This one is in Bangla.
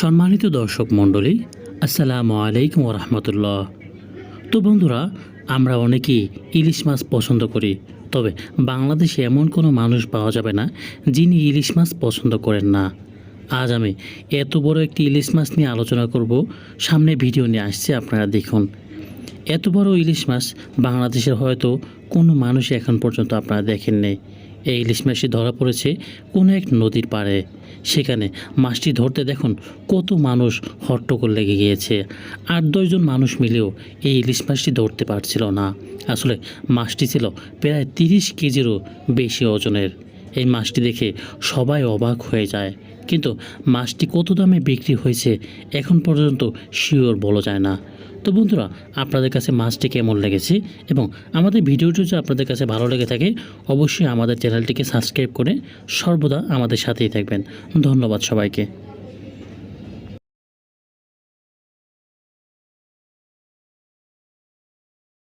সম্মানিত দর্শক মণ্ডলী, আসসালামু আলাইকুম রহমতুল্লাহ তো বন্ধুরা, আমরা অনেকেই ইলিশ মাছ পছন্দ করি, তবে বাংলাদেশে এমন কোনো মানুষ পাওয়া যাবে না যিনি ইলিশ মাছ পছন্দ করেন না। আজ আমি এত বড় একটি ইলিশ মাছ নিয়ে আলোচনা করব, সামনে ভিডিও নিয়ে আসছে, আপনারা দেখুন। এত বড় ইলিশ মাছ বাংলাদেশের হয়তো কোনো মানুষই এখন পর্যন্ত আপনারা দেখেন নেই এই ইলিশ মাছটি ধরা পড়েছে কোনো এক নদীর পাড়ে। সেখানে মাছটি ধরতে দেখুন কত মানুষ হট্টগোল লেগে গিয়েছে। আট দশজন মানুষ মিলেও এই ইলিশ মাছটি ধরতে পারছিল না। আসলে মাছটি ছিল প্রায় তিরিশ কেজিরও বেশি ওজনের। এই মাছটি দেখে সবাই অবাক হয়ে যায়। কিন্তু মাছটি কত দামে বিক্রি হয়েছে এখন পর্যন্ত শিওর বলা যায় না। তো বন্ধুরা, আপনাদের কাছে মাছটি কেমন লেগেছে এবং আমাদের ভিডিওটি যদি আপনাদের কাছে ভালো লেগে থাকে, অবশ্যই আমাদের চ্যানেলটিকে সাবস্ক্রাইব করে সর্বদা আমাদের সাথেই থাকবেন। ধন্যবাদ সবাইকে।